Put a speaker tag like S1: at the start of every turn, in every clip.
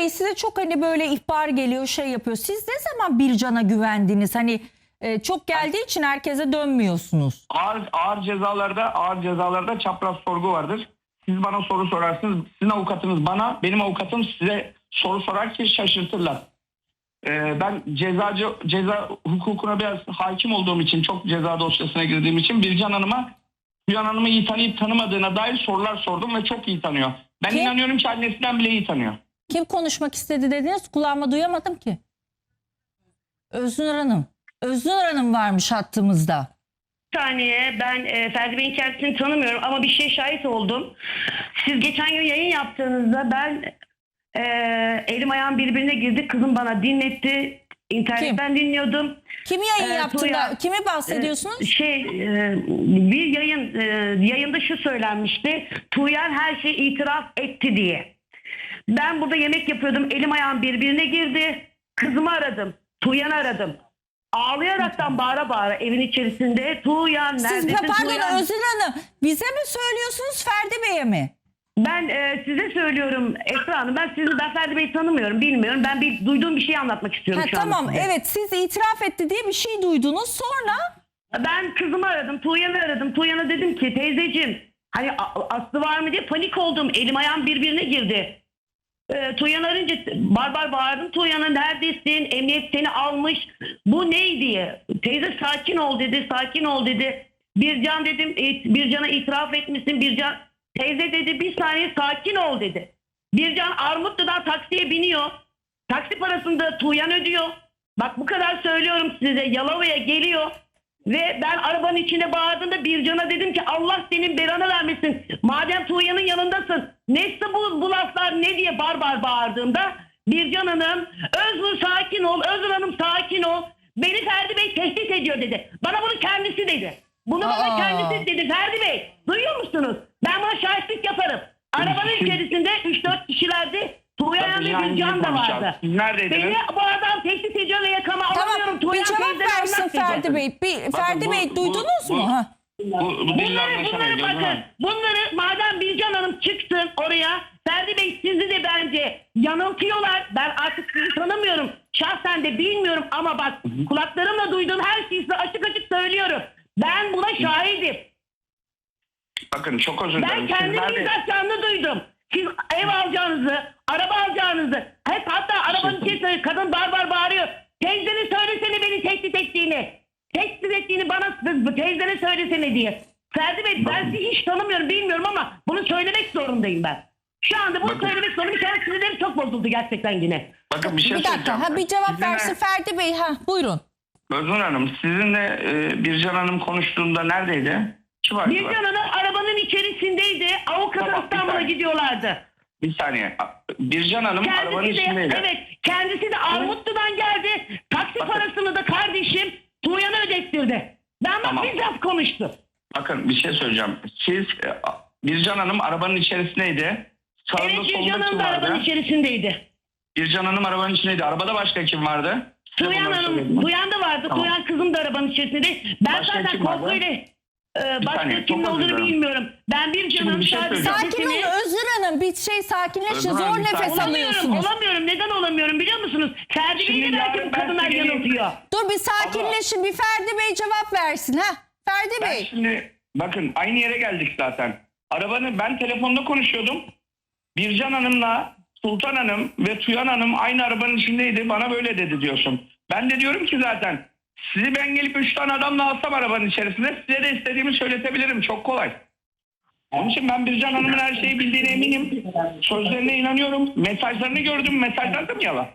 S1: Bey size çok hani böyle ihbar geliyor şey yapıyor. Siz ne zaman Bircan'a güvendiniz? Hani e, çok geldiği için herkese dönmüyorsunuz.
S2: Ağır, ağır cezalarda ağır cezalarda çapraz sorgu vardır. Siz bana soru sorarsınız. Sizin avukatınız bana, benim avukatım size soru sorar ki şaşırtırlar. Ee, ben cezacı ceza hukukuna biraz hakim olduğum için çok ceza dosyasına girdiğim için Bircan Hanım'a Bircan Hanım'ı iyi tanıyıp tanımadığına dair sorular sordum ve çok iyi tanıyor. Ben
S1: Kim?
S2: inanıyorum ki annesinden bile iyi tanıyor.
S1: Kim konuşmak istedi dediniz? Kulağıma duyamadım ki. Öznur Hanım. Öznur Hanım varmış hattımızda.
S3: Bir saniye ben e, Ferdi Bey'in kendisini tanımıyorum ama bir şey şahit oldum. Siz geçen gün yayın yaptığınızda ben e, elim ayağım birbirine girdi. Kızım bana dinletti. İnternetten dinliyordum.
S1: Kim yayın
S3: Ee,
S1: yaptı da
S3: Tuğya-
S1: kimi bahsediyorsunuz?
S3: E, Şey e, bir yayın e, yayında şu söylenmişti. Tuğyan her şeyi itiraf etti diye. Ben burada yemek yapıyordum. Elim ayağım birbirine girdi. Kızımı aradım. Tuğyan'ı aradım. Ağlayaraktan bağıra bağıra evin içerisinde Tuğyan
S1: Siz
S3: neredesin
S1: pardon
S3: Tuğyan?
S1: Öznur Hanım bize mi söylüyorsunuz Ferdi Bey'e mi?
S3: Ben e, size söylüyorum Esra Hanım. Ben sizi ben Ferdi Bey'i tanımıyorum, bilmiyorum. Ben bir duyduğum bir şey anlatmak istiyorum
S1: Ha,
S3: şu anda
S1: tamam
S3: size.
S1: evet siz itiraf etti diye bir şey duydunuz sonra
S3: Ben kızımı aradım, Tuğyan'ı aradım. Tuğyan'a dedim ki teyzeciğim hani A- Aslı var mı diye panik oldum. Elim ayağım birbirine girdi. E, Tuğyan arayınca barbar bağırdım. Tuğyan'a neredesin? Emniyet seni almış. Bu ne diye. Teyze sakin ol dedi, sakin ol dedi. Bircan dedim, Bircan'a itiraf etmişsin. Bircan teyze dedi bir saniye sakin ol dedi. Bircan Armutlu'dan taksiye biniyor. Taksi parasını da Tuğyan ödüyor. Bak bu kadar söylüyorum size. Yalova'ya geliyor. Ve ben arabanın içine bağırdığımda Bircan'a dedim ki Allah senin belanı vermesin. Madem Tuğyan'ın yanındasın. Neyse bu, bu laflar ne diye barbar bağırdığımda Bircan Hanım Özgür sakin ol. Özgür Hanım sakin ol. Beni Ferdi Bey tehdit ediyor dedi. Bana bunu kendisi dedi. Bunu bana
S1: Aa.
S3: kendisi dedi Ferdi Bey. Duyuyor musunuz? Ben buna şahitlik yaparım. Arabanın içerisinde 3-4 kişilerdi. Tuğyan
S2: Bakın yani
S3: Bircan da vardı.
S2: Siz neredeydiniz?
S3: Beni bu adam tehdit ediyor ve yakama alamıyorum.
S1: tamam bir
S3: Tuğyan
S1: cevap
S3: teyzene
S1: versin. Ferdi Bey. Bir, Ferdi
S2: bu-
S1: Bey
S2: bu-
S1: duydunuz
S2: bu-
S1: mu? Ha.
S2: Bu, bu dilde
S3: Bunları, bunları bakın. Bunları madem Bircan Hanım çıksın oraya. Ferdi Bey sizi de bence yanıltıyorlar. Ben artık sizi tanımıyorum. Şahsen de bilmiyorum ama bak kulaklarımla duyduğum her şeyi size açık açık söylüyorum. Ben buna şahidim.
S2: Bakın çok özür
S3: Ben
S2: dilerim. Siz
S3: kendim
S2: nerede-
S3: bizzat canlı duydum. Siz ev alacağınızı, araba alacağınızı, hep hatta arabanın içerisinde kadın barbar bağırıyor. Teyzene söylesene beni tehdit ettiğini. Tehdit ettiğini bana teyzene söylesene diye. Ferdi Bey ben sizi hiç tanımıyorum bilmiyorum ama bunu söylemek zorundayım ben. Şu anda bunu
S2: Bakın.
S3: söylemek zorundayım. Bir kere sinirlerim çok bozuldu gerçekten yine.
S2: Bakın bir şey
S1: bir dakika
S2: söyleyeceğim.
S1: ha, bir cevap
S2: Sizinle-
S1: versin Ferdi Bey. Ha, buyurun.
S2: Özgür Hanım sizinle e, Bircan Hanım konuştuğunda neredeydi? Vardı?
S3: Bircan Hanım arabanın içerisindeydi. Avukatı
S2: Tamam, bir
S3: İstanbul'a
S2: saniye.
S3: gidiyorlardı.
S2: Bir saniye. Bircan Hanım arabanın
S3: Kendisi de
S2: içindeydi.
S3: evet kendisi de Armutlu'dan geldi. Taksi
S2: Bakın.
S3: parasını da kardeşim Tuğyan'a ödettirdi. Ben bak
S2: Tamam.
S3: bizzat konuştum.
S2: Bakın bir şey söyleyeceğim. Siz e, Bircan Hanım arabanın içerisindeydi. Sağında
S3: Evet
S2: solunda
S3: Bircan
S2: kim
S3: Hanım da
S2: vardı?
S3: arabanın içerisindeydi.
S2: Bircan Hanım arabanın içindeydi. Arabada başka kim vardı? Size
S3: Tuğyan
S2: bunları
S3: Hanım,
S2: söyledim.
S3: Tuğyan da vardı.
S2: Tamam.
S3: Tuğyan kızım da arabanın içerisindeydi. Ben
S2: Başka
S3: zaten
S2: kim vardı?
S3: korkuyla e, başka
S2: saniye,
S3: kimin
S2: çok özür
S3: olduğunu
S2: dilerim.
S3: bilmiyorum. Ben bir
S2: Şimdi
S3: canım
S2: bir şey söyleyeceğim.
S1: Sakin olun Özgür Hanım. Bir şey sakinleşin. Zor
S2: Hanım,
S1: nefes
S2: saniye.
S3: Olamıyorum,
S1: alıyorsunuz.
S3: olamıyorum. Neden olamıyorum biliyor musunuz? Ferdi
S2: Şimdi
S3: Bey'i de belki
S2: yarın
S3: bu
S2: ben
S3: kadınlar
S2: size
S3: yanıltıyor.
S1: Dur bir sakinleşin. Bir Ferdi Bey cevap versin. ha. Ferdi
S2: Ben
S1: Bey.
S2: şimdi bakın aynı yere geldik zaten. Arabanı ben telefonda konuşuyordum. Bircan Hanım'la Sultan Hanım ve Tuyan Hanım aynı arabanın içindeydi. Bana böyle dedi diyorsun. Ben de diyorum ki zaten sizi ben gelip üç tane adamla alsam arabanın içerisinde size de istediğimi söyletebilirim. Çok kolay. Onun için ben Bircan Hanım'ın her şeyi bildiğine eminim. Sözlerine inanıyorum. Mesajlarını gördüm. Mesajlar da mı yalan?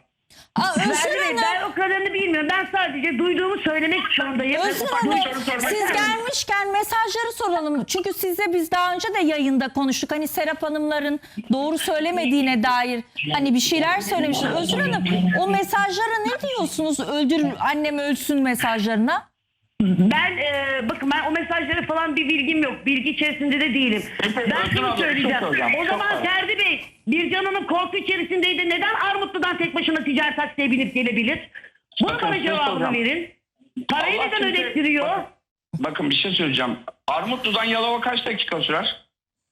S1: Aa,
S3: Bey,
S1: Hanım.
S3: ben o kadarını bilmiyorum. Ben sadece duyduğumu söylemek zorundayım.
S1: Özgür
S2: ufak bir
S1: Hanım
S2: soru sormak
S1: siz gelmişken mesajları soralım. Çünkü sizle biz daha önce de yayında konuştuk. Hani Serap Hanımların doğru söylemediğine dair hani bir şeyler söylemişler. Özgür Hanım o mesajlara ne diyorsunuz? Öldür annem ölsün mesajlarına.
S3: Ben e, bakın ben o mesajları falan bir bilgim yok. Bilgi içerisinde de değilim.
S2: Peki,
S3: Ben
S2: Özgür
S3: şunu
S2: abla,
S3: söyleyeceğim.
S2: soracağım,
S3: O
S2: çok
S3: zaman
S2: soracağım.
S3: Ferdi Bey bir canının korku içerisindeydi. Neden Armutlu'dan tek başına ticaret taksiye binip gelebilir? Bunun
S2: Bakın,
S3: bana
S2: size
S3: cevabını
S2: soracağım.
S3: verin. Parayı
S2: Allah
S3: neden
S2: kimse-
S3: ödettiriyor?
S2: Bakın, bakın bir şey söyleyeceğim. Armutlu'dan Yalova kaç dakika sürer?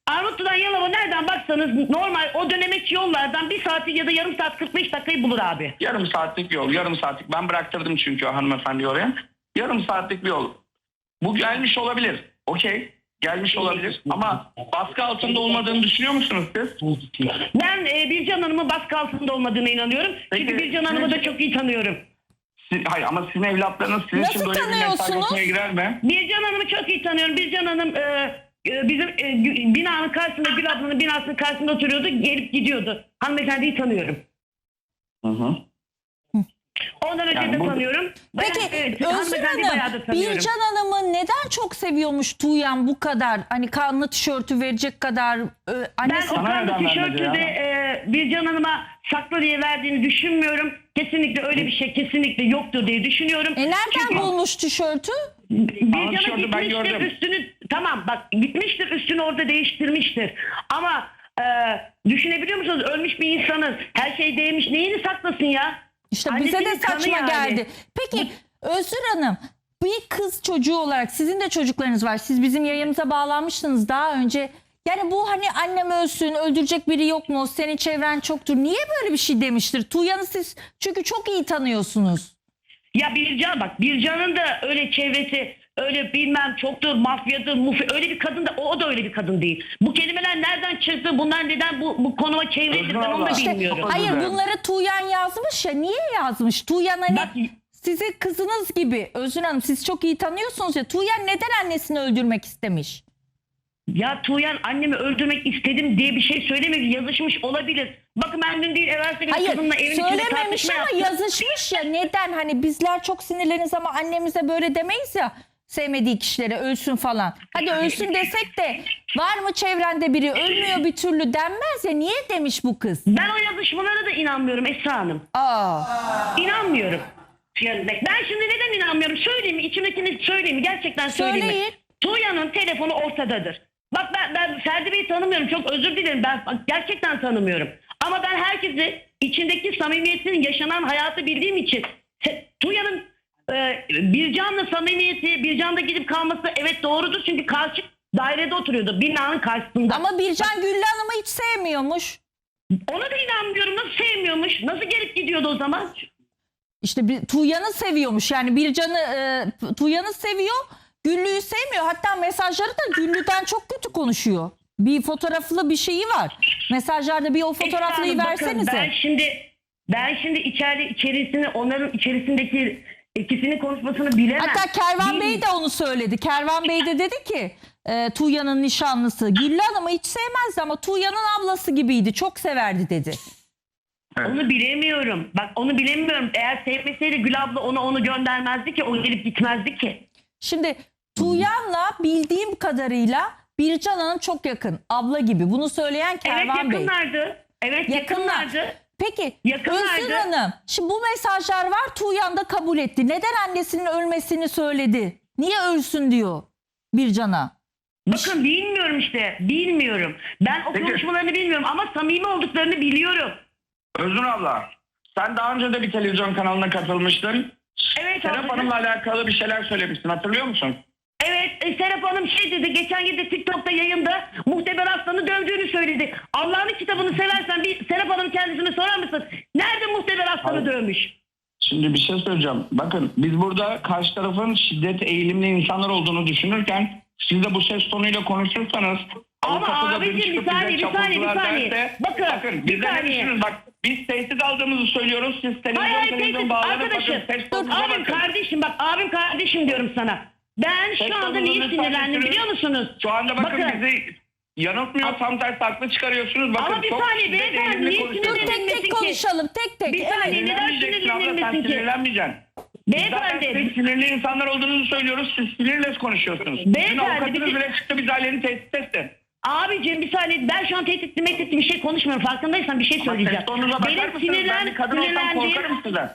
S3: Armutlu'dan Yalova nereden baksanız normal o dönemek yollardan bir saati ya da yarım saat 45 dakikayı bulur abi.
S2: Yarım saatlik yol. Yarım saatlik. Ben bıraktırdım çünkü o hanımefendi oraya. Yarım saatlik bir yol. Bu gelmiş olabilir. Okey. Gelmiş olabilir. Ama baskı altında olmadığını düşünüyor musunuz siz?
S3: Ben e, Bircan Hanım'ın baskı altında olmadığına inanıyorum. Çünkü
S2: Peki,
S3: Bircan Hanım'ı da çok iyi tanıyorum.
S2: Siz, hayır ama sizin evlatlarınız sizin
S1: Nasıl
S2: için böyle bir mesajlaşmaya girer mi?
S3: Bircan Hanım'ı çok iyi tanıyorum. Bircan Hanım e, e, bizim e, binanın karşısında Gül ablanın binasının karşısında oturuyordu. Gelip gidiyordu. Hanımefendiyi tanıyorum.
S2: Hı hı.
S3: Ondan önce
S2: Yani
S3: de
S2: bu-
S3: tanıyorum. Bayağı-
S1: Peki
S3: evet,
S1: Özgür
S3: hanımefendiyi bayağı da
S1: Hanım. Bircan Hanım'ı neden çok seviyormuş Tuğyan bu kadar? Hani kanlı tişörtü verecek kadar e,
S3: Ben
S1: annesi
S3: o
S2: Sana
S3: kanlı
S2: neden
S3: tişörtü de e, Bircan Hanım'a saklı diye verdiğini düşünmüyorum. Kesinlikle öyle bir şey kesinlikle yoktur diye düşünüyorum.
S1: E nereden
S3: Çünkü
S1: bulmuş tişörtü?
S3: Bircan'a
S2: ben
S3: gitmiştir
S2: gördüm.
S3: üstünü tamam bak gitmiştir üstünü orada değiştirmiştir. Ama e, düşünebiliyor musunuz ölmüş bir insanın her şey değmiş neyini saklasın ya?
S1: İşte bize de saçma
S3: yani.
S1: geldi. Peki Özgür Hanım bir kız çocuğu olarak sizin de çocuklarınız var. Siz bizim yayınımıza bağlanmıştınız daha önce. Yani bu hani annem ölsün öldürecek biri yok mu? Senin çevren çoktur. Niye böyle bir şey demiştir? Tuğyan'ı siz çünkü çok iyi tanıyorsunuz.
S3: Ya Bircan bak Bircan'ın da öyle çevresi öyle bilmem çoktur mafyadır mufi öyle bir kadın da o, o da öyle bir kadın değil. Bu kelimeler nereden çıktı bunlar neden bu, bu konuma çevrildi ben onu da
S2: Allah.
S3: bilmiyorum.
S2: İşte-
S1: Hayır bunları Tuğyan yazmış ya. Niye yazmış? Tuğyan hani
S3: Bak
S1: sizi kızınız gibi Özgür Hanım siz çok iyi tanıyorsunuz ya. Tuğyan neden annesini öldürmek istemiş?
S3: Ya Tuğyan annemi öldürmek istedim diye bir şey söylemedi. Yazışmış olabilir. Bakın ben dün değil evvelsi gün
S1: Hayır
S3: kadınla evin içinde
S1: söylememiş
S3: tartışma
S1: ama
S3: yaptım.
S1: yazışmış ya neden hani bizler çok sinirleniz ama annemize böyle demeyiz ya sevmediği kişilere ölsün falan. Hadi ölsün desek de var mı çevrende biri ölmüyor bir türlü denmez ya niye demiş bu kız?
S3: Ben o yazışmalara da inanmıyorum Esra Hanım.
S1: Aa.
S3: İnanmıyorum. Ben şimdi neden inanmıyorum? Söyleyeyim mi? İçimdekini söyleyeyim mi? Gerçekten söyleyeyim mi?
S1: Söyleyin.
S3: Tuğya'nın telefonu ortadadır. Bak ben, ben Ferdi Bey'i tanımıyorum. Çok özür dilerim. Ben bak, gerçekten tanımıyorum. Ama ben herkesi içindeki samimiyetinin yaşanan hayatı bildiğim için se- Tuğya'nın e, Bircan'la samimiyeti, Bircan'da gidip kalması evet doğrudur. Çünkü karşı dairede oturuyordu. Binanın karşısında.
S1: Ama Bircan Güllü Hanım'ı hiç sevmiyormuş.
S3: Ona da inanmıyorum. Nasıl sevmiyormuş? Nasıl gelip gidiyordu o zaman?
S1: İşte bir, Tuğyan'ı seviyormuş yani Bircan'ı e, Tuğyan'ı seviyor Güllü'yü sevmiyor. Hatta mesajları da Güllü'den çok kötü konuşuyor. Bir fotoğraflı bir şeyi var. Mesajlarda bir o fotoğraflıyı
S3: Esra Hanım, bakın,
S1: versenize.
S3: Ben şimdi ben şimdi içeride içerisini onların içerisindeki ikisinin konuşmasını bilemem.
S1: Hatta Kervan Bey de onu söyledi. Kervan Bey de dedi ki e, Tuğya'nın nişanlısı Güllü Hanım'ı hiç sevmezdi ama Tuğya'nın ablası gibiydi. Çok severdi dedi.
S3: Onu bilemiyorum. Bak onu bilemiyorum. Eğer sevmeseydi Gül abla ona onu göndermezdi ki. O gelip gitmezdi ki.
S1: Şimdi Tuğyan'la bildiğim kadarıyla Bircan Hanım çok yakın. Abla gibi. Bunu söyleyen
S3: Evet
S1: Kervan Bey.
S3: yakınlardı. Evet
S1: Yakınlar.
S3: yakınlardı.
S1: Peki
S3: Yakınlardı.
S1: Özgür Hanım şimdi bu mesajlar var Tuğyan da kabul etti. Neden annesinin ölmesini söyledi? Niye ölsün diyor Bircan'a?
S3: Bakın bilmiyorum işte. Bilmiyorum. Ben o
S2: Peki.
S3: konuşmalarını bilmiyorum ama samimi olduklarını biliyorum.
S2: Özgür abla sen daha önce de bir televizyon kanalına katılmıştın.
S3: Evet
S2: Serap
S3: ablacığım.
S2: Hanım'la alakalı bir şeyler söylemiştin hatırlıyor musun?
S3: E, Serap Hanım şey dedi geçen yılda TikTok'ta yayında muhteber aslanı dövdüğünü söyledi. Allah'ın kitabını seversen bir Serap Hanım kendisine sorar mısın? Nerede muhteber aslanı
S2: Hayır.
S3: dövmüş?
S2: Şimdi bir şey söyleyeceğim. Bakın biz burada karşı tarafın şiddet eğilimli insanlar olduğunu düşünürken siz de bu ses tonuyla konuşursanız
S3: Ama abicim, bir saniye, bir saniye, bir saniye.
S2: derse-
S3: Bakın,
S2: bakın
S3: bir saniye.
S2: bak biz tehdit aldığımızı söylüyoruz siz televizyon
S3: Hayır
S2: televizyon bağlanıp bakın
S3: Dur abim
S2: bakın.
S3: kardeşim bak abim kardeşim diyorum sana. Ben şu anda niye sinirlendim biliyor musunuz?
S2: Şu anda bakın,
S3: Bakın.
S2: bizi yanıltmıyor tam tersi haklı çıkarıyorsunuz. Bakın,
S3: Ama bir saniye beyefendi, niye.
S1: Dur tek
S3: Sinirlenmesin
S1: tek
S3: ki.
S1: konuşalım tek tek.
S3: Bir
S1: Evet.
S3: saniye. neden
S2: Sinirlenmeyeceksin abla sen
S3: sinirlenmesin ki?
S2: sinirlenmeyeceksin. Zaten
S3: Beyefendi
S2: siz sinirli insanlar olduğunuzu söylüyoruz. Siz sinirle konuşuyorsunuz. Dün
S3: Beyefendi,
S2: avukatınız
S3: bir-
S2: bile çıktı biz ailenin tehdit etti.
S3: abicim bir saniye ben şu an tehditli mehditli bir şey konuşmuyorum farkındaysan bir şey
S2: Ama
S3: söyleyeceğim.
S2: bakar
S3: Benim
S2: mısınız? Ben
S3: sinirlen,
S2: bir kadın olsam
S3: sinirlendiğim
S2: korkarım sizden.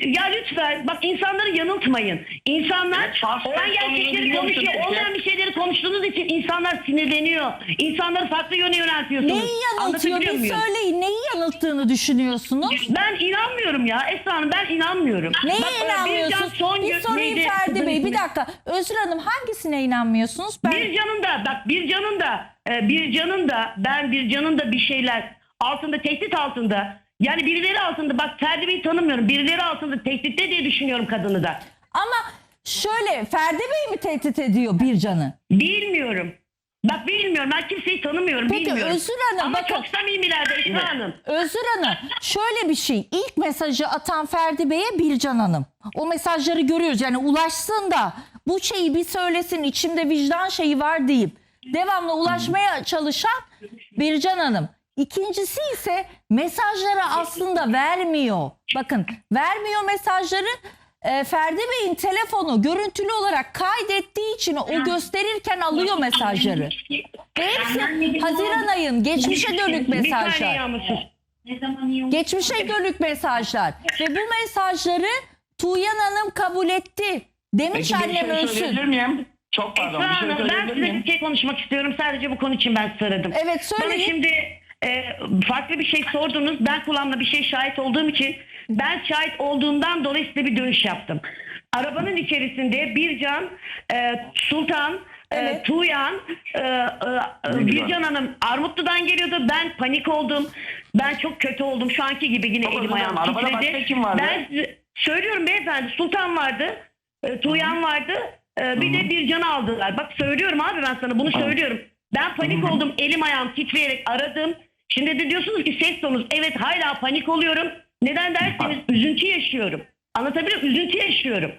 S3: Ya lütfen bak insanları yanıltmayın. İnsanlar
S2: Evet, sonunu
S3: gerçekleri konuşuyor.
S2: musunuz
S3: Olmayan
S2: ya?
S3: bir şeyleri konuştuğunuz için insanlar sinirleniyor. İnsanları farklı yöne yöneltiyorsunuz.
S1: Neyi yanıltıyor?
S3: Anlatabiliyor
S1: Bir
S3: muyum?
S1: söyleyin. Neyi yanılttığını düşünüyorsunuz?
S3: Ben inanmıyorum ya Esra Hanım ben inanmıyorum.
S1: Neye
S3: Bak, e, Bircan
S1: inanmıyorsunuz?
S3: son
S1: Bir
S3: gün
S1: sorayım
S3: neydi?
S1: Ferdi
S3: Kızın
S1: Bey. Bir
S3: ismi.
S1: dakika. Özür Hanım hangisine inanmıyorsunuz? Ben
S3: Bir canın da bak bir canın da e, bir canın da ben bir canın da bir şeyler altında tehdit altında yani birileri altında bak Ferdi Bey'i tanımıyorum birileri altında tehditte diye düşünüyorum kadını da.
S1: Ama şöyle Ferdi Bey mi tehdit ediyor Bircan'ı?
S3: bilmiyorum. Bak bilmiyorum ben kimseyi tanımıyorum
S1: Peki,
S3: bilmiyorum.
S1: Özür Hanım,
S3: ama
S1: bakın-
S3: çok samimiler de Esra Hanım.
S1: Özür Hanım şöyle bir şey. İlk mesajı atan Ferdi Bey'e Bircan Hanım. O mesajları görüyoruz. Yani ulaşsın da bu şeyi bir söylesin içimde vicdan şeyi var deyip devamlı ulaşmaya çalışan Bircan Hanım. İkincisi ise mesajları aslında vermiyor. Bakın vermiyor mesajları. Ee, Ferdi Bey'in telefonu görüntülü olarak kaydettiği için o gösterirken alıyor mesajları. Ve hepsi Haziran ayın geçmişe dönük mesajlar. Geçmişe dönük mesajlar. Ve bu mesajları Tuğyan Hanım kabul etti. Demiş
S2: Peki bir
S1: annem
S2: şey
S1: ölsün.
S2: söyleyebilir miyim? Çok pardon
S3: Esra
S2: bir şey
S3: Hanım ben
S2: söyleyebilir
S3: size
S2: miyim?
S3: bir şey konuşmak istiyorum sadece bu konu için ben sizi aradım.
S1: Evet,
S3: Bana
S1: söyleyin.
S3: şimdi e, farklı bir şey sordunuz. Ben kulağımda bir şey şahit olduğum için ben şahit olduğumdan dolayı size bir dönüş yaptım. Arabanın içerisinde Bircan, e, Sultan, e,
S1: Evet.
S3: Tuğyan, e, e, Bircan Hanım Armutlu'dan geliyordu. Ben panik oldum. Ben çok kötü oldum. Şu anki gibi yine
S2: Çok
S3: elim ayağım.
S2: Arabada
S3: titredi.
S2: başka kim vardı?
S3: Ben size- söylüyorum beyefendi Sultan vardı. e, Tuğyan vardı. e, bir de Bircan'ı aldılar. Bak söylüyorum abi ben sana bunu söylüyorum. Ben panik oldum. Elim ayağım titreyerek aradım. Şimdi de diyorsunuz ki ses tonunuz. Evet hala panik oluyorum. Neden derseniz üzüntü yaşıyorum. Anlatabiliyor muyum? Üzüntü yaşıyorum.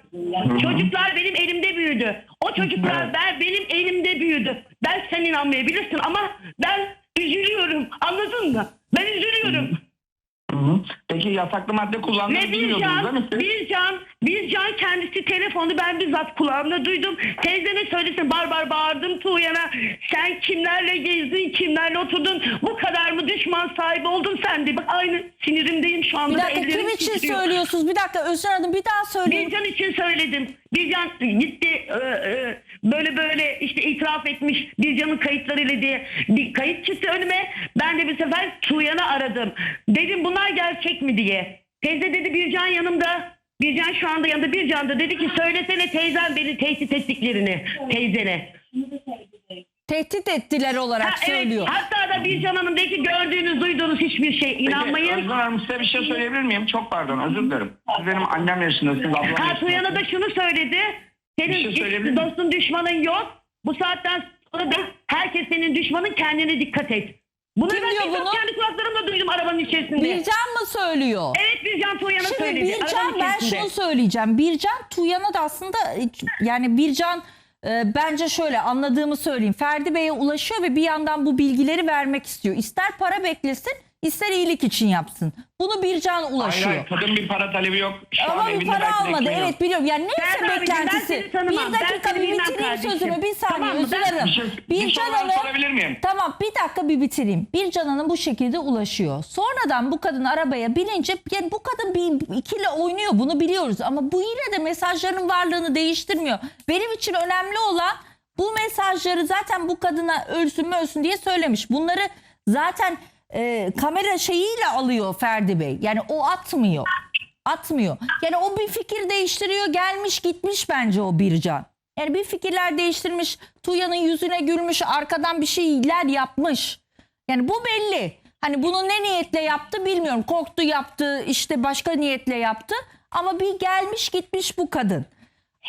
S3: Çocuklar benim elimde büyüdü. O çocuklar
S2: Evet.
S3: ben benim elimde büyüdü. Belki sen inanmayabilirsin ama ben üzülüyorum. Anladın mı? Ben üzülüyorum.
S2: Hı hı. Peki yasaklı madde kullandığını
S3: Ve
S2: bilmiyordunuz değil
S3: Bircan,
S2: mi siz?
S3: Bircan, Bircan kendisi telefonu ben bizzat kulağımda duydum. Teyzeme söylesin bar bar bağırdım Tuğyan'a. Sen kimlerle gezdin, kimlerle oturdun? Bu kadar mı düşman sahibi oldun sen de? Bak aynı sinirimdeyim şu anda.
S1: Bir
S3: da,
S1: dakika
S3: ellerim
S1: kim için
S3: titriyor.
S1: söylüyorsunuz? Bir dakika Özür Hanım bir daha söyleyin.
S3: Bircan için söyledim. Bircan gitti e, e, böyle böyle işte itiraf etmiş Bircan'ın kayıtlarıyla diye bir kayıt çıktı önüme. Ben de bir sefer Tuğyan'ı aradım. Dedim bunlar gerçek mi diye. Teyze dedi Bircan yanımda. Bircan şu anda yanında Bircan da dedi ki söylesene teyzem beni tehdit ettiklerini teyzene.
S1: Tehdit ettiler olarak
S3: Ha, evet,
S1: söylüyor.
S3: hatta da Bircan Hanım dedi ki gördüğünüz duyduğunuz hiçbir şey
S2: Peki,
S3: inanmayın.
S2: Özgür Hanım size bir şey söyleyebilir miyim? Çok pardon özür dilerim. Siz benim annem yaşındasınız, ablam
S3: Ha Tuyan'a da şunu söyledi.
S2: Bir şey
S3: Senin
S2: söyleyebilir
S3: hiç
S2: miyim?
S3: dostun düşmanın yok. Bu saatten sonra da herkes senin düşmanın kendine dikkat et. Bunu
S1: Kim
S3: ben
S1: diyor
S3: bizzat
S1: bunu?
S3: kendi kulaklarımla duydum arabanın içerisinde.
S1: Bircan mı söylüyor?
S3: Evet Bircan Tuğyan'a
S1: Şimdi
S3: söyledi.
S1: Bircan
S3: arabanın
S1: ben
S3: içerisinde.
S1: şunu söyleyeceğim. Bircan Tuğyan'a da aslında yani Bircan e, bence şöyle anladığımı söyleyeyim. Ferdi Bey'e ulaşıyor ve bir yandan bu bilgileri vermek istiyor. İster para beklesin ister iyilik için yapsın. Bunu Bircan ulaşıyor.
S2: hayır kadın bir para talebi yok. Şu
S1: Ama
S2: an
S1: bir para almadı.
S2: yok.
S1: Evet biliyorum. Yani neyse
S3: ben
S1: beklentisi.
S3: tanımam.
S1: Bir
S3: Ben
S1: dakika bir bitireyim sözümü. Bir saniye
S3: Tamam
S1: özür
S3: Ben-
S1: dilerim.
S2: Bir şey- bir
S1: Bircan Hanım.
S2: sorabilir miyim?
S1: Tamam bir dakika bir bitireyim. Bircan Hanım bu şekilde ulaşıyor. Sonradan bu kadın arabaya binince yani bu kadın bir ikili oynuyor bunu biliyoruz. Ama bu yine de mesajların varlığını değiştirmiyor. Benim için önemli olan bu mesajları zaten bu kadına ölsün mü ölsün diye söylemiş. Bunları zaten e, kamera şeyiyle alıyor Ferdi Bey. Yani o atmıyor. Atmıyor. Yani o bir fikir değiştiriyor gelmiş gitmiş bence o Bircan. Yani bir fikirler değiştirmiş. Tuğya'nın yüzüne gülmüş. Arkadan bir şeyler yapmış. Yani bu belli. Hani bunu ne niyetle yaptı bilmiyorum. Korktu yaptı işte başka niyetle yaptı. Ama bir gelmiş gitmiş bu kadın.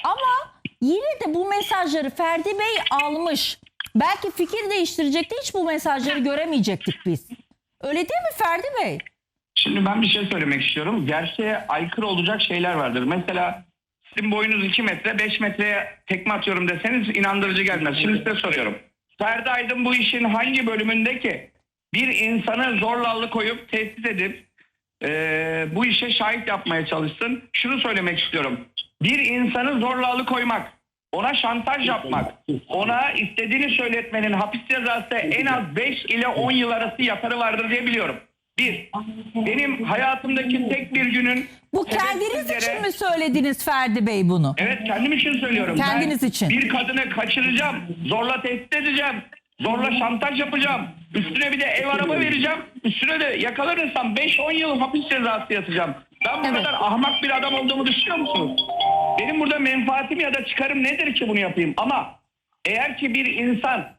S1: Ama yine de bu mesajları Ferdi Bey almış. Belki fikir değiştirecekti hiç bu mesajları göremeyecektik biz. Öyle değil mi Ferdi Bey?
S2: Şimdi ben bir şey söylemek istiyorum. Gerçeğe aykırı olacak şeyler vardır. Mesela sizin boyunuz 2 metre 5 metreye tekme atıyorum deseniz inandırıcı gelmez. Şimdi size soruyorum. Ferdi Aydın bu işin hangi bölümünde ki bir insanı zorla alıkoyup tehdit edip eee, bu işe şahit yapmaya çalışsın. Şunu söylemek istiyorum. Bir insanı zorla alıkoymak, ona şantaj yapmak, ona istediğini söyletmenin hapis cezası en az 5 ile 10 yıl arası yatarı vardır diye biliyorum. Bir, benim hayatımdaki tek bir günün
S1: Bu kendiniz
S2: sebepsizlere-
S1: için mi söylediniz Ferdi Bey bunu?
S2: Evet kendim için söylüyorum.
S1: Kendiniz
S2: ben
S1: için.
S2: Bir kadını kaçıracağım, zorla tehdit edeceğim, zorla şantaj yapacağım. Üstüne bir de ev araba vereceğim. Üstüne de yakalanırsam 5-10 yıl hapis cezası yatacağım. Ben bu
S1: Evet.
S2: kadar ahmak bir adam olduğumu düşünüyor musunuz? Benim burada menfaatim ya da çıkarım nedir ki bunu yapayım? Ama eğer ki bir insan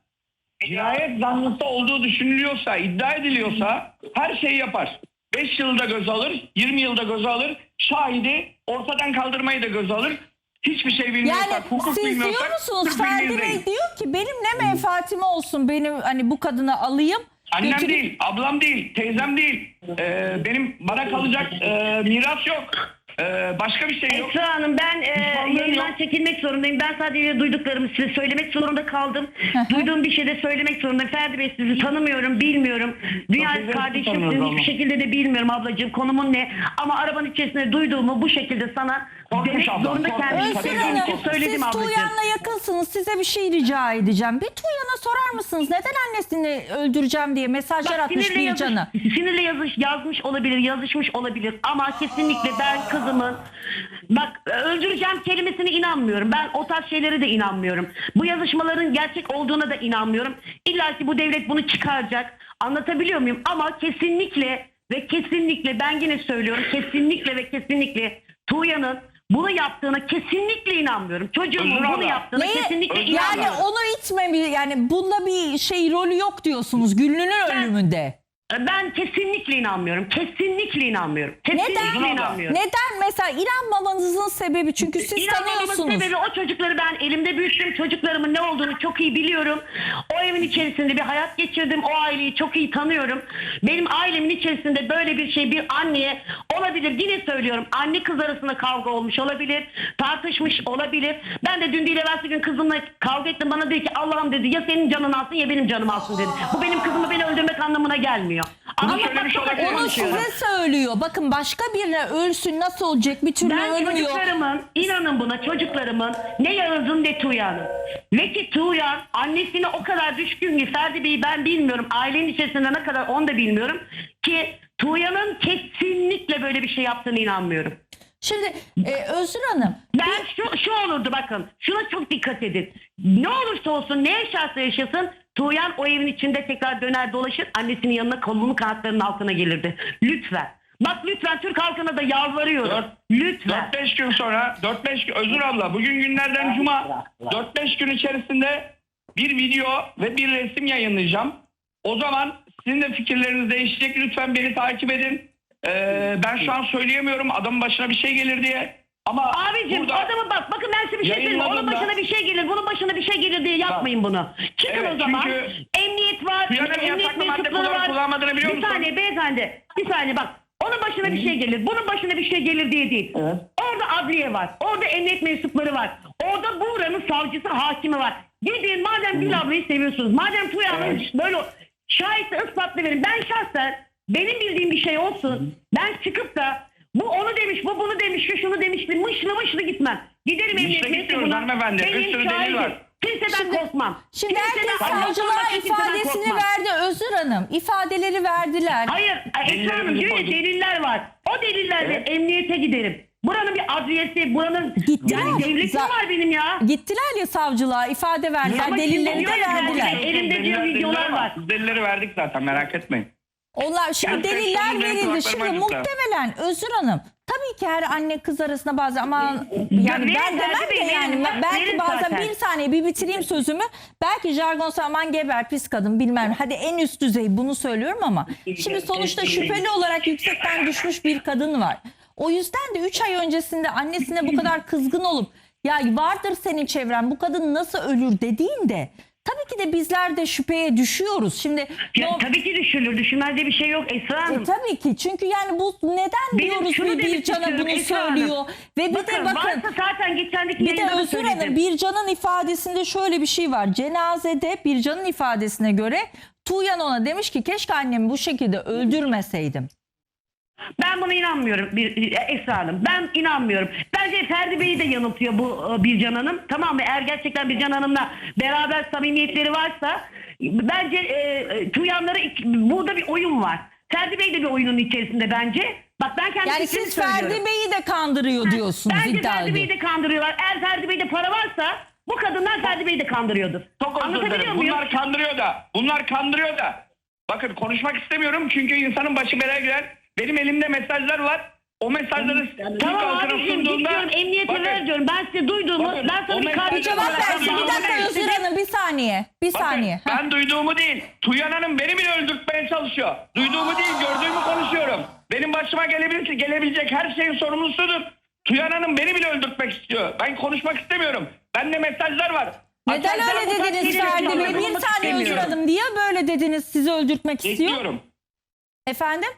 S2: cinayet zanlısı olduğu düşünülüyorsa, iddia ediliyorsa her şeyi yapar. 5 yılda göz alır, 20 yılda göz alır, şahidi ortadan kaldırmayı da göz alır. Hiçbir şey bilmiyorsak,
S1: Yani
S2: hukuk
S1: siz
S2: bilmiyorsak
S1: diyor musunuz Ferdi. Bey diyor ki benim ne menfaatim olsun benim hani bu kadını alayım.
S2: Annem
S1: götürüp-
S2: değil, ablam değil, teyzem değil. Ee, benim bana kalacak e, miras yok. Ee, başka bir şey yok.
S3: Esra Hanım ben e,
S2: Düşmanlığım
S3: yayından
S2: yok.
S3: çekilmek zorundayım. Ben sadece duyduklarımı size söylemek zorunda kaldım. Duyduğum bir şey de söylemek zorundayım. Ferdi Bey sizi tanımıyorum, bilmiyorum. Dünya
S2: Çok güzel
S3: kardeşimsiniz
S2: tanıyoruz
S3: hiçbir
S2: ama.
S3: şekilde de bilmiyorum ablacığım. Konumun ne? Ama arabanın içerisinde duyduğumu bu şekilde sana
S2: Korkmuş
S3: demek
S2: abla,
S3: zorunda
S2: korkmuş.
S3: kendimi
S2: Tabii
S1: Özgür
S2: canım,
S1: Hanım
S3: söyledim
S1: siz
S3: ablacığım.
S1: Tuğyan'la yakınsınız size bir şey rica edeceğim. Bir Tuğyan'a sorar mısınız neden annesini öldüreceğim diye mesajlar
S3: Bak,
S1: atmış
S3: sinirle
S1: bir
S3: yazış-
S1: cana.
S3: Sinirle yazış, yazmış olabilir, yazışmış olabilir ama kesinlikle ben kızımın bak öldüreceğim kelimesine inanmıyorum. Ben o tarz şeylere de inanmıyorum. Bu yazışmaların gerçek olduğuna da inanmıyorum. İlla ki bu devlet bunu çıkaracak. Anlatabiliyor muyum? Ama kesinlikle ve kesinlikle ben yine söylüyorum kesinlikle ve kesinlikle Tuğya'nın bunu yaptığına kesinlikle inanmıyorum. Çocuğumun
S2: Özür
S3: bunu
S2: abla.
S3: yaptığına
S1: Neyi-
S3: kesinlikle
S2: Yani
S1: yani
S3: inanmıyorum.
S1: onu itmemi yani bunda bir şey rolü yok diyorsunuz Güllü'nün ölümünde.
S3: Ben kesinlikle inanmıyorum. Kesinlikle inanmıyorum. Kesinlikle
S2: Neden?
S3: inanmıyorum.
S1: Neden mesela inanmamanızın sebebi çünkü siz tanıyorsunuz.
S3: sebebi o çocukları ben elimde büyüttüm. Çocuklarımın ne olduğunu çok iyi biliyorum. O evin içerisinde bir hayat geçirdim. O aileyi çok iyi tanıyorum. Benim ailemin içerisinde böyle bir şey bir anneye olabilir. Yine söylüyorum. Anne kız arasında kavga olmuş olabilir. Tartışmış olabilir. Ben de dün değil evvelsi gün kızımla kavga ettim. Bana dedi ki Allah'ım dedi ya senin canın alsın ya benim canım alsın dedi. Bu benim kızımı beni öldürmek anlamına gelmiyor.
S2: Bunu
S3: Anlatmak
S2: söylemiş olabilir
S1: Onu size söylüyor. Bakın başka birine ölsün nasıl olacak bir türlü
S3: Ben
S1: ölmüyor.
S3: çocuklarımın, inanın buna çocuklarımın ne Yağız'ın ne Tuğyan'ın. Ve ki Tuğyan annesine o kadar düşkün ki Ferdi Bey'i ben bilmiyorum. Ailenin içerisinde ne kadar onu da bilmiyorum. Ki Tuğyan'ın kesinlikle böyle bir şey yaptığını inanmıyorum.
S1: Şimdi e, Özür Hanım
S3: Ben şu, şu olurdu bakın. Şuna çok dikkat edin. Ne olursa olsun ne yaşarsa yaşasın Tuğyan o evin içinde tekrar döner dolaşır. Annesinin yanına kolunu kanatlarının altına gelirdi. Lütfen. Bak lütfen Türk halkına da yalvarıyorum.
S2: Dört-
S3: Lütfen.
S2: 4-5 gün sonra 4-5 gün özür abla bugün günlerden cuma 4-5 gün içerisinde bir video ve bir resim yayınlayacağım. O zaman sizin de fikirleriniz değişecek. Lütfen beni takip edin. Ee, ben şu an söyleyemiyorum adamın başına bir şey gelir diye. Ama
S3: Abicim
S2: burada
S3: adamı bak bakın ben size bir şey söyleyeyim. Onun başına bir şey gelir, bunun başına bir şey gelir diye yapmayın bunu. Çıkın
S2: Evet,
S3: o zaman.
S2: çünkü
S3: Emniyet var,
S2: Tuğyan'ın
S3: emniyet mensupları var.
S2: kullanmadığını biliyor
S3: Bir
S2: musun?
S3: saniye beyefendi, bir saniye bak. Onun başına bir şey gelir, bunun başına bir şey gelir diye değil.
S2: Evet.
S3: Orada adliye var, orada emniyet mensupları var. Orada buranın savcısı, hakimi var. Gidin madem Gül ablayı seviyorsunuz, madem Tuğyan'ın
S2: Evet.
S3: böyle şahitse ispatlı verin. Ben şahsen benim bildiğim bir şey olsun. Ben çıkıp da bu onu demiş, bu bunu demiş, şu şunu demiş, mışlı mışlı gitmem. Giderim
S2: Biz de
S3: emniyet
S2: gitmiyoruz
S3: mensubuna.
S2: hanımefendi. Bir sürü delil
S3: şahidim.
S2: var.
S3: Kimseden
S1: Şimdi-
S3: korkmam.
S1: Şimdi herkes savcılığa
S3: Kimseden
S1: ifadesini
S3: korkmam.
S1: verdi Özür Hanım. İfadeleri verdiler.
S3: Hayır, Esra Hanım
S2: Delillerimizi
S3: diyor ya
S2: koyduk.
S3: deliller var. O delillerle
S2: Evet.
S3: emniyete giderim. Buranın bir adresi, buranın
S1: Gittiler.
S3: yani devletim
S1: Za-
S3: var benim ya.
S1: Gittiler ya savcılığa ifade verdiler.
S3: Ama
S1: delillerini
S3: şimdi
S1: de
S3: diyor ya,
S1: verdiler.
S3: zaten Elimde diyor
S2: Deliller-
S3: videolar
S2: deliller
S3: var.
S2: Biz delilleri verdik zaten merak etmeyin.
S1: Onlar şimdi deliller
S2: benim
S1: verildi. Şimdi muhtemelen Özür Hanım tabii ki her anne kız arasında bazen aman yani
S3: verin,
S1: ben demem
S3: Ferdi Bey,
S1: de yani
S3: verin,
S1: belki
S3: verin
S1: bazen
S3: zaten.
S1: bir saniye bir bitireyim sözümü. Belki jargonsa aman geber pis kadın bilmem. Hadi en üst düzey bunu söylüyorum ama şimdi sonuçta şüpheli olarak yüksekten düşmüş bir kadın var. O yüzden de 3 ay öncesinde annesine bu kadar kızgın olup ya vardır senin çevren bu kadın nasıl ölür dediğinde tabii ki de bizler de şüpheye düşüyoruz. Şimdi
S3: Ya,
S1: no-
S3: tabii ki düşülür. Düşünmez diye bir şey yok Esra
S1: e,
S3: Hanım.
S1: tabii ki çünkü yani bu neden
S3: Benim
S1: diyoruz
S3: şunu
S1: bir
S3: demek
S1: Bircan'a
S3: istiyorum
S1: bunu
S3: Esra Hanım.
S1: söylüyor ve bir
S3: bakın,
S1: de bakın
S3: varsa zaten geçendeki
S1: bir de Özür Hanım. Bircan'ın ifadesinde şöyle bir şey var cenazede Bircan'ın ifadesine göre Tuğyan ona demiş ki keşke annemi bu şekilde öldürmeseydim.
S3: Ben buna inanmıyorum bir, Esra Hanım. Ben inanmıyorum. Bence Ferdi Bey'i de yanıltıyor bu e, Bircan Hanım. Tamam mı? Eğer gerçekten Bircan Hanım'la beraber samimiyetleri varsa bence e, e, Tuyanlara ik- burada bir oyun var. Ferdi Bey de bir oyunun içerisinde bence. Bak ben kendi
S1: Yani
S3: fikrimi
S1: siz
S3: söylüyorum.
S1: Ferdi Bey'i de kandırıyor diyorsunuz
S3: Bence
S1: iddia
S3: Ferdi Bey'i
S1: ediyor.
S3: de kandırıyorlar. Eğer Ferdi Bey'de para varsa bu kadınlar Ferdi Bey'i de kandırıyordur.
S2: Çok özür
S3: Anlatabiliyor
S2: dilerim.
S3: muyum?
S2: Bunlar kandırıyor da. Bunlar kandırıyor da. Bakın konuşmak istemiyorum çünkü insanın başı belaya girer. Benim elimde mesajlar var. O mesajları Türk
S3: Tamam git
S2: sunduğumda...
S3: diyorum emniyete
S2: Bakın,
S3: ver diyorum. Ben size duyduğumu
S2: Bakın,
S3: ben sana bir
S1: Bir cevap versin. Bir dakika. Özgür Hanım bir saniye. Bir
S2: bakın,
S1: saniye.
S2: Ben duyduğumu değil. Tuyan Hanım beni bile öldürtmeye çalışıyor. Duyduğumu değil gördüğümü konuşuyorum. Benim başıma gelebilir, gelebilecek her şeyin sorumlusudur. Tuyan Hanım beni bile öldürtmek istiyor. Ben konuşmak istemiyorum. Bende mesajlar var.
S1: Neden
S2: Açarsan
S1: öyle dediniz Ferdi Bey? Bir saniye Özgür. Hanım diye böyle dediniz sizi öldürtmek istiyor.
S2: Bekliyorum.
S1: Efendim?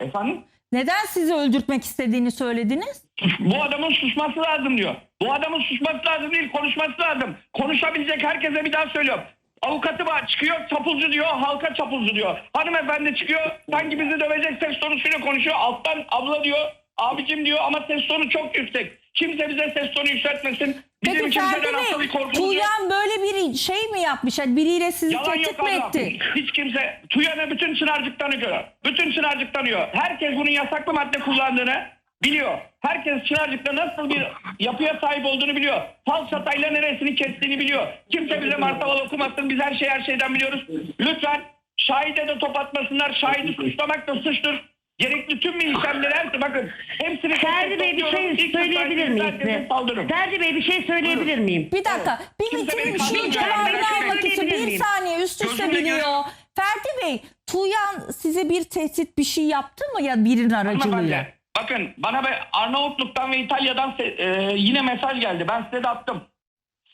S2: Efendim?
S1: Neden sizi öldürtmek istediğini söylediniz?
S2: Bu adamın susması lazım diyor. Bu adamın susması lazım değil, konuşması lazım. Konuşabilecek herkese bir daha söylüyorum. Avukatı var çıkıyor çapulcu diyor, halka çapulcu diyor. Hanımefendi çıkıyor sanki bizi dövecek ses tonusuyla konuşuyor. Alttan abla diyor, abicim diyor ama ses tonu çok yüksek. Kimse bize ses tonu yükseltmesin. Bizim
S1: Peki
S2: kimseden
S1: Ferdi Bey,
S2: korkumuz yok.
S1: Tuğyan böyle bir şey mi yapmış? Yani biriyle sizi
S2: Yalan
S1: tehdit
S2: yok
S1: mi etti?
S2: Hiç kimse Tuyan'ı bütün Çınarcık tanıyor. Bütün Çınarcık tanıyor. Herkes bunun yasaklı madde kullandığını biliyor. Herkes Çınarcık'ta nasıl bir yapıya sahip olduğunu biliyor. Fal çatayla neresini kestiğini biliyor. Kimse bize martaval okumasın. Biz her şey her şeyden biliyoruz. Lütfen şahide de top atmasınlar. Şahidi suçlamak da suçtur. Gerekli tüm işlemleri her bakın hepsini
S3: Ferdi Bey bir şey söyleyebilir miyim. Ferdi Bey bir şey söyleyebilir miyim?
S1: Bir dakika. Bir
S2: Kimse beni
S1: bitirin şunun
S2: kandırmıyor.
S1: cevabını
S2: Ben
S1: almak
S3: söyleyebilir
S1: için bir
S3: miyim?
S1: saniye üst üste
S2: Gözümle
S1: biniyor. Ferdi Bey, Tuğyan size bir tehdit bir şey yaptı mı ya birinin aracılığıyla?
S2: Hanımefendi, Bakın bana be Arnavutluk'tan ve İtalya'dan se- e, yine mesaj geldi. Ben size de attım.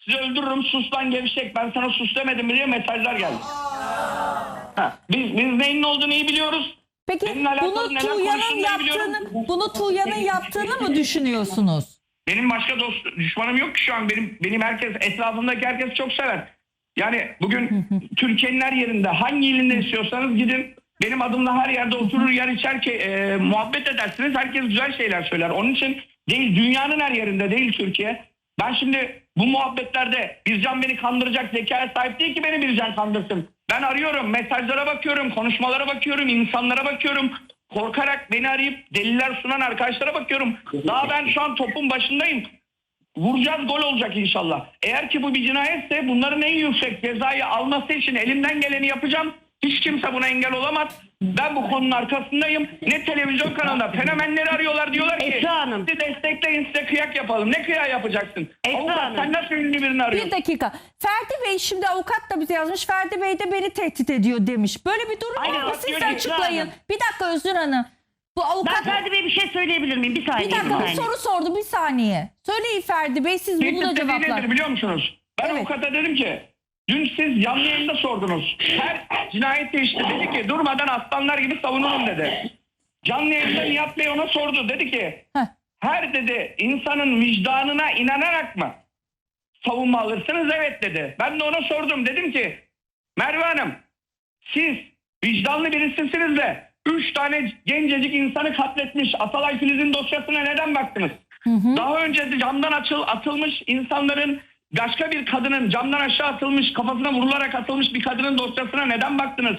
S2: Sizi öldürürüm sus lan gevşek. Ben sana sus demedim diye mesajlar geldi. Ha, biz, biz neyin ne olduğunu iyi biliyoruz.
S1: Peki
S2: Benimle alakalı
S1: bunu
S2: neler
S1: Tuğyan'ın
S2: konuştuğunu
S1: yaptığını, bunu Tuğyan'ın yaptığını mı düşünüyorsunuz?
S2: Benim başka dost düşmanım yok ki şu an. Benim benim herkes etrafımdaki herkes çok sever. Yani bugün Türkiye'nin her yerinde hangi ilinde istiyorsanız gidin. Benim adımla her yerde oturur yer içer ki e, muhabbet edersiniz. Herkes güzel şeyler söyler. Onun için değil dünyanın her yerinde değil Türkiye. Ben şimdi bu muhabbetlerde Bircan beni kandıracak zekaya sahip değil ki beni Bircan kandırsın. Ben arıyorum, mesajlara bakıyorum, konuşmalara bakıyorum, insanlara bakıyorum. Korkarak beni arayıp deliller sunan arkadaşlara bakıyorum. Daha ben şu an topun başındayım. Vuracağız gol olacak inşallah. Eğer ki bu bir cinayetse bunların en yüksek cezayı alması için elimden geleni yapacağım. Hiç kimse buna engel olamaz. Ben bu konunun arkasındayım. Ne televizyon kanalında fenomenleri arıyorlar diyorlar ki
S3: Esra Hanım.
S2: sizi destekleyin size kıyak yapalım. Ne kıyak yapacaksın?
S3: Esra
S2: Avukat
S3: Hanım.
S2: sen nasıl ünlü birini arıyorsun?
S1: Bir dakika. Ferdi Bey şimdi avukat da bize yazmış. Ferdi Bey de beni tehdit ediyor demiş. Böyle bir durum
S3: Aynen,
S1: var mı?
S2: bak
S1: Siz de açıklayın.
S3: Hanım.
S1: Bir dakika Özgür Hanım. Bu
S3: Ben
S1: avukat
S3: Ferdi Bey bir şey söyleyebilir miyim? Bir saniye.
S1: bir dakika bir
S3: saniye.
S1: soru sordu bir saniye. Söyleyin Ferdi Bey siz bunu
S2: Tehdit
S1: da cevaplar.
S2: nedir biliyor musunuz? Ben
S1: Evet.
S2: avukata dedim ki dün siz canlı yayında sordunuz. Her cinayette işte dedi ki durmadan aslanlar gibi savunurum dedi. Canlı yayında Nihat Bey ona sordu. Dedi ki
S1: Heh.
S2: her dedi insanın vicdanına inanarak mı savunma alırsınız? Evet dedi. Ben de ona sordum. Dedim ki Merve Hanım siz vicdanlı birisisiniz de üç tane gencecik insanı katletmiş Atalay Filiz'in dosyasına neden baktınız? Daha önce camdan açıl, atılmış insanların başka bir kadının camdan aşağı atılmış kafasına vurularak atılmış bir kadının dosyasına neden baktınız?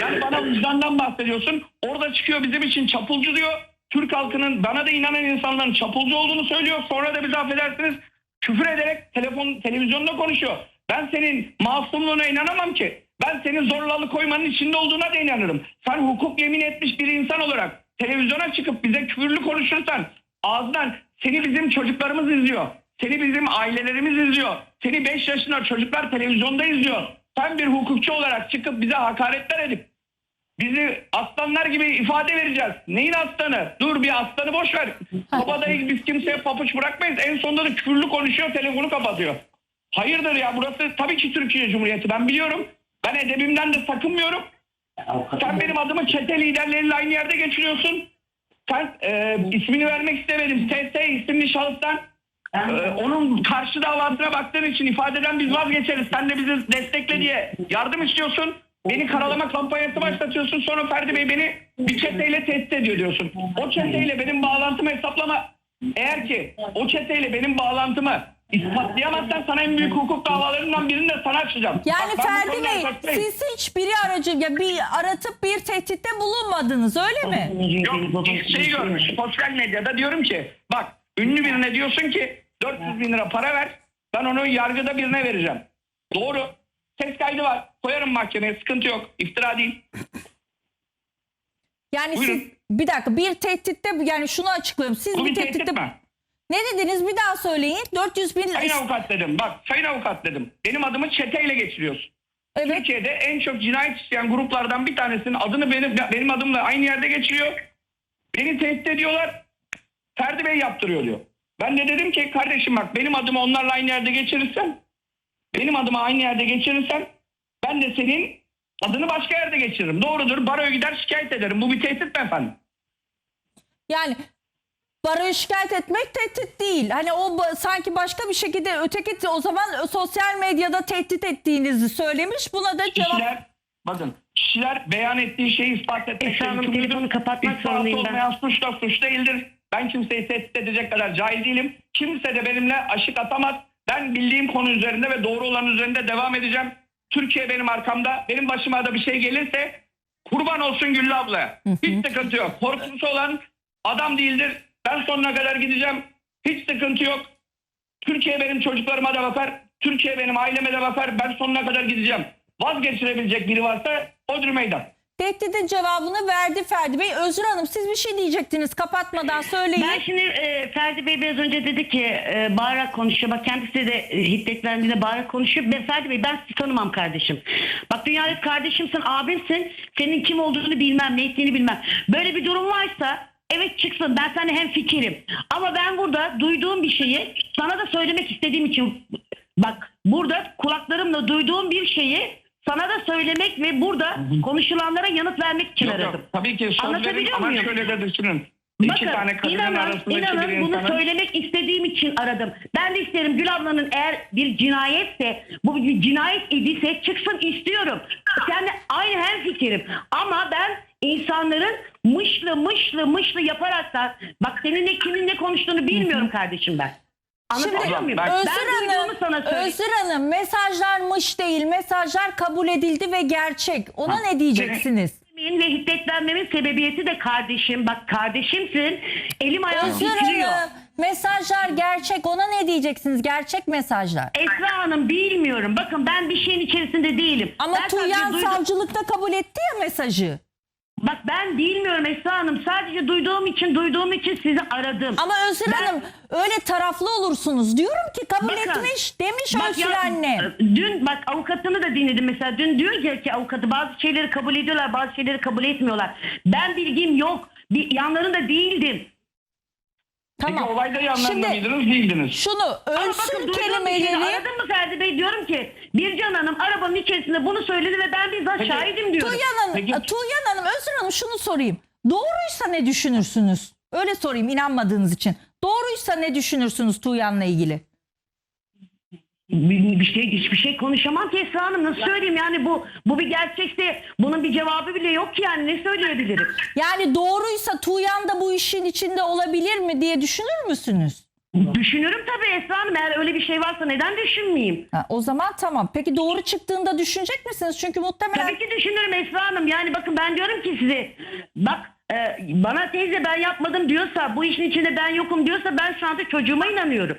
S2: Yani bana vicdandan bahsediyorsun. Orada çıkıyor bizim için çapulcu diyor. Türk halkının bana da inanan insanların çapulcu olduğunu söylüyor. Sonra da bizi affedersiniz küfür ederek telefon televizyonda konuşuyor. Ben senin masumluğuna inanamam ki. Ben senin zorlalı koymanın içinde olduğuna da inanırım. Sen hukuk yemin etmiş bir insan olarak televizyona çıkıp bize küfürlü konuşursan ağzından seni bizim çocuklarımız izliyor. Seni bizim ailelerimiz izliyor. Seni 5 yaşında çocuklar televizyonda izliyor. Sen bir hukukçu olarak çıkıp bize hakaretler edip bizi aslanlar gibi ifade vereceğiz. Neyin aslanı? Dur bir aslanı boş ver. Babadayız biz kimseye papuç bırakmayız. En sonunda da küfürlü konuşuyor telefonu kapatıyor. Hayırdır ya burası tabii ki Türkiye Cumhuriyeti ben biliyorum. Ben edebimden de sakınmıyorum. Sen benim adımı çete liderleriyle aynı yerde geçiriyorsun. Sen e, ismini vermek istemedim. TS isimli şahıstan e, onun karşı davasına baktığın için ifadeden biz vazgeçeriz. Sen de bizi destekle diye yardım istiyorsun. Beni karalama kampanyası başlatıyorsun. Sonra Ferdi Bey beni bir çeteyle tehdit ediyor diyorsun. O çeteyle benim bağlantımı hesaplama. Eğer ki o çeteyle benim bağlantımı ispatlayamazsan sana en büyük hukuk davalarından birini de sana açacağım.
S1: Yani
S2: Bak
S1: Ferdi Bey siz hiçbiri aracı ya bir aratıp bir tehditte bulunmadınız öyle mi?
S2: Yok şeyi görmüş sosyal medyada diyorum ki bak ünlü birine diyorsun ki 400 bin lira para ver ben onu yargıda birine vereceğim. Doğru. Ses kaydı var. Koyarım mahkemeye sıkıntı yok. İftira değil.
S1: Yani
S2: Buyurun.
S1: siz bir dakika bir tehditte yani şunu açıklıyorum. Siz
S2: Bu
S1: bir tehditte
S2: tehdit mi?
S1: ne dediniz bir daha söyleyin. 400 bin
S2: Sayın avukat dedim. Bak sayın avukat dedim. Benim adımı çeteyle geçiriyorsun.
S1: evet
S2: Türkiye'de en çok cinayet işleyen gruplardan bir tanesinin adını benim benim adımla aynı yerde geçiriyor. Beni tehdit ediyorlar. Ferdi Bey yaptırıyor diyor. Ben de dedim ki kardeşim bak benim adımı onlarla aynı yerde geçirirsen benim adımı aynı yerde geçirirsen ben de senin adını başka yerde geçiririm. Doğrudur. Baroya gider şikayet ederim. Bu bir tehdit mi efendim?
S1: yani baroya şikayet etmek tehdit değil. Hani o sanki başka bir şekilde öteki o zaman sosyal medyada tehdit ettiğinizi söylemiş. Buna da cevap
S2: Kişiler bakın kişiler beyan ettiği şeyi ispat etmek
S3: Esra Hanım, telefonu kapatmak zorundayım ben.
S2: olmayan suç da suç değildir. Ben kimseyi tehdit edecek kadar cahil değilim. Kimse de benimle aşık atamaz. Ben bildiğim konu üzerinde ve doğru olan üzerinde devam edeceğim. Türkiye benim arkamda. Benim başıma da bir şey gelirse kurban olsun Güllü abla. Hiç sıkıntı yok. Korkusu olan adam değildir. Ben sonuna kadar gideceğim. Hiç sıkıntı yok. Türkiye benim çocuklarıma da bakar. Türkiye benim aileme de bakar. Ben sonuna kadar gideceğim. Vazgeçirebilecek biri varsa odur meydan.
S1: Tehditin cevabını verdi Ferdi Bey. Özür Hanım siz bir şey diyecektiniz kapatmadan söyleyin.
S3: Ben şimdi e, Ferdi Bey biraz önce dedi ki e, bağırarak konuşuyor. Bak kendisi de e, hiddetlendiğinde bağırarak konuşuyor. Ben Ferdi Bey ben sizi tanımam kardeşim. Bak dünyada kardeşimsin, abimsin. Senin kim olduğunu bilmem, ne ettiğini bilmem. Böyle bir durum varsa evet çıksın. Ben seninle hem fikirim. Ama ben burada duyduğum bir şeyi sana da söylemek istediğim için bak burada kulaklarımla duyduğum bir şeyi sana da söylemek ve burada konuşulanlara yanıt vermek için
S2: Yok,
S3: aradım.
S2: yok. Tabii ki söz verin
S3: Anlatabiliyor
S2: ama
S3: muyum?
S2: şöyle de düşünün. İki tane kadının
S3: inanın,
S2: arasındaki
S3: inanın
S2: bir
S3: bunu
S2: insanın...
S3: söylemek istediğim için aradım. Ben de isterim Gül ablanın eğer bir cinayetse bu bir cinayet idiyse çıksın istiyorum. Sen aynı hem fikrim. Ama ben insanların mışlı mışlı mışlı yaparak da bak senin ne kimin ne konuştuğunu bilmiyorum kardeşim ben. Anlatabiliyor
S2: Şimdi,
S3: muyum?
S2: ben-
S3: Ben,
S1: Özür
S3: sana
S1: Hanım,
S3: söyleyeyim.
S1: Özür Hanım mesajlarmış değil mesajlar kabul edildi ve gerçek. Ona ne diyeceksiniz?
S3: Benim ve hiddetlenmemin sebebiyeti de kardeşim. Bak kardeşimsin. Elim ayağım
S1: Özür
S3: titriyor.
S1: Hanım mesajlar gerçek ona ne diyeceksiniz gerçek mesajlar.
S3: Esra Hanım bilmiyorum. Bakın ben bir şeyin içerisinde değilim.
S1: Ama
S3: Ben sadece
S1: Tuğyan
S3: duydum-
S1: savcılıkta kabul etti ya mesajı.
S3: Bak ben bilmiyorum Esra Hanım. Sadece duyduğum için duyduğum için sizi aradım.
S1: Ama Özür
S3: Ben-
S1: Hanım öyle taraflı olursunuz. Diyorum ki kabul
S3: Bakın,
S1: etmiş demiş
S3: Bak ya,
S1: anne.
S3: Dün bak avukatını da dinledim mesela. Dün diyor ki, ki avukatı bazı şeyleri kabul ediyorlar bazı şeyleri kabul etmiyorlar. Ben bilgim yok. Bir, yanlarında değildim.
S2: Peki
S1: Tamam.
S2: olayda yanlarında
S1: Şimdi
S2: mıydınız değildiniz?
S1: şunu
S3: bakın
S1: ölsün
S3: bir şeyi
S1: kelimeleri
S3: aradım mı Ferdi Bey diyorum ki Bircan Hanım arabanın içerisinde bunu söyledi ve ben bizzat
S2: Peki,
S3: şahidim diyorum.
S1: Tuğyan Hanım,
S2: Peki-
S1: Tuğyan Hanım Özür Hanım şunu sorayım. Doğruysa ne düşünürsünüz? Öyle sorayım inanmadığınız için. Doğruysa ne düşünürsünüz Tuğyan'la ilgili?
S3: Bir, bir şey hiçbir şey konuşamam ki Esra Hanım nasıl söyleyeyim yani bu bu bir gerçekse bunun bir cevabı bile yok ki yani ne söyleyebilirim?
S1: Yani doğruysa Tuğyan da bu işin içinde olabilir mi diye düşünür müsünüz?
S3: Düşünürüm tabii Esra Hanım eğer öyle bir şey varsa neden düşünmeyeyim?
S1: Ha, o zaman tamam. Peki doğru çıktığında düşünecek misiniz? Çünkü muhtemelen
S3: Tabii ki düşünürüm Esra Hanım yani bakın ben diyorum ki size bak e, bana teyze ben yapmadım diyorsa bu işin içinde ben yokum diyorsa ben şu anda çocuğuma inanıyorum.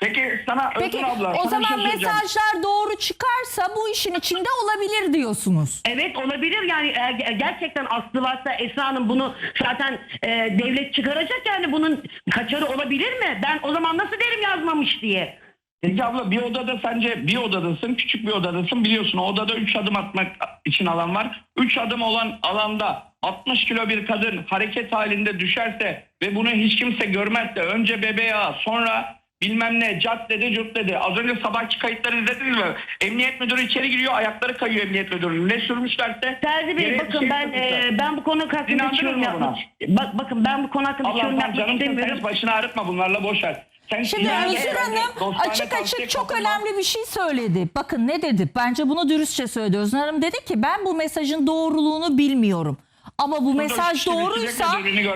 S2: Peki sana
S1: Peki
S2: Özgür abla.
S1: o
S2: sana bir
S1: zaman
S2: şey söyleyeceğim.
S1: mesajlar doğru çıkarsa bu işin içinde olabilir diyorsunuz.
S3: Evet olabilir yani ge- gerçekten aslı varsa Esra Hanım bunu zaten e, devlet çıkaracak yani bunun kaçarı olabilir mi? Ben o zaman nasıl derim yazmamış diye.
S2: Peki abla bir odada sence bir odadasın küçük bir odadasın biliyorsun o odada 3 adım atmak için alan var. 3 adım olan alanda 60 kilo bir kadın hareket halinde düşerse ve bunu hiç kimse görmezse önce bebeğe sonra bilmem ne caddede dedi. Az önce sabahki kayıtları izlediniz mi? Emniyet müdürü içeri giriyor ayakları kayıyor emniyet müdürünün. Ne sürmüşlerse.
S3: Ferdi Bey bakın
S2: şey
S3: ben e, ben bu konu hakkında hiç yorum yapmak bak, bakın ben bu konu hakkında hiç
S2: Allah
S3: yorum
S2: Allah
S3: yapmak
S2: canım sen
S3: istemiyorum.
S2: hiç başını ağrıtma bunlarla boş ver. Sen
S1: Şimdi Özür Hanım açık açık çok
S2: kapılma.
S1: önemli bir şey söyledi. Bakın ne dedi? Bence bunu dürüstçe söyledi. Özür Hanım dedi ki ben bu mesajın doğruluğunu bilmiyorum. Ama bu mesaj doğruysa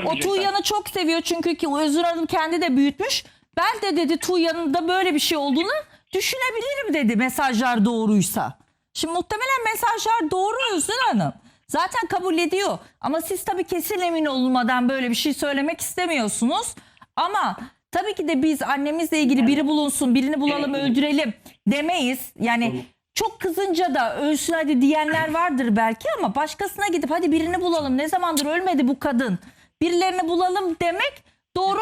S1: o. Tuğyan'ı çok seviyor çünkü ki Özür Hanım kendi de büyütmüş. Ben de dedi Tuğya'nın da böyle bir şey olduğunu düşünebilirim dedi mesajlar doğruysa. Şimdi muhtemelen mesajlar doğru Özgür Hanım. Zaten kabul ediyor. Ama siz tabii kesin emin olmadan böyle bir şey söylemek istemiyorsunuz. Ama tabii ki de biz annemizle ilgili biri bulunsun, birini bulalım, öldürelim demeyiz. Yani çok kızınca da ölsün hadi diyenler vardır belki ama başkasına gidip hadi birini bulalım. Ne zamandır ölmedi bu kadın. Birilerini bulalım demek doğru